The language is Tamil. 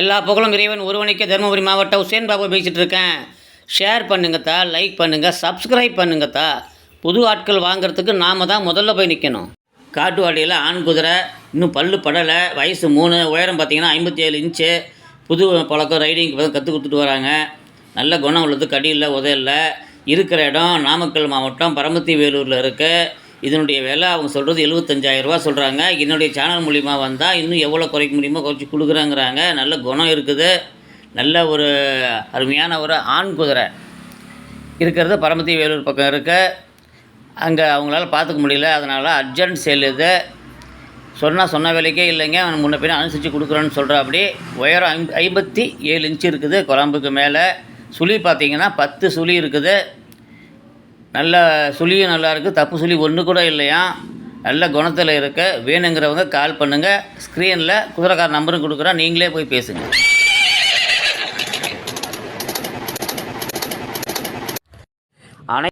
எல்லா புகழும் இறைவன் ஒருவனுக்கே தருமபுரி மாவட்டம் உசேன் பாபு பேசிகிட்டு இருக்கேன். ஷேர் பண்ணுங்கத்தா லைக் பண்ணுங்கள் சப்ஸ்கிரைப் பண்ணுங்கத்தா புது ஆட்கள் வாங்குறதுக்கு நாம் தான் முதல்ல போய் நிற்கணும் காட்டுவாடியில் ஆண் குதிரை இன்னும் பல்லு படலை வயசு மூணு உயரம் பார்த்தீங்கன்னா ஐம்பத்தி ஏழு இன்ச்சு புது பழக்கம் ரைடிங் இப்போ கற்றுக் கொடுத்துட்டு வராங்க. நல்ல குணம் உள்ளது கடியில் உதையில் இருக்கிற இடம் நாமக்கல் மாவட்டம் பரமத்தி வேலூரில் இருக்குது இதனுடைய விலை அவங்க சொல்கிறது எழுபத்தஞ்சாயிரரூபா சொல்கிறாங்க என்னுடைய சேனல் மூலிமா வந்தால் இன்னும் எவ்வளோ குறைக்க முடியுமோ குறைச்சி கொடுக்குறாங்கிறாங்க. நல்ல குணம் இருக்குது. நல்ல ஒரு அருமையான ஒரு ஆண் குதிரை இருக்கிறது. பரமத்தி வேலூர் பக்கம் இருக்க. அங்கே அவங்களால பார்த்துக்க முடியல. அதனால் அர்ஜென்ட் சேல் இது. சொன்னால் சொன்ன விலைக்கே இல்லைங்க. அவன் முன்ன பின்ன அனுசரித்து கொடுக்குறேன்னு சொல்கிற அப்படி உயரம் ஐம் ஐம்பத்தி ஏழு இன்ச்சு இருக்குது. குழம்புக்கு மேலே. சுழி பார்த்தீங்கன்னா பத்து சுழி இருக்குது. நல்ல சுழியும் நல்லாயிருக்கு தப்பு சுழி ஒன்று கூட இல்லையா? நல்ல குணத்தில் இருக்க. வேணுங்கிறவங்க கால் பண்ணுங்கள் ஸ்க்ரீனில் குதிரைக்கார நம்பரும் கொடுக்குறேன் நீங்களே போய் பேசுங்க. அனை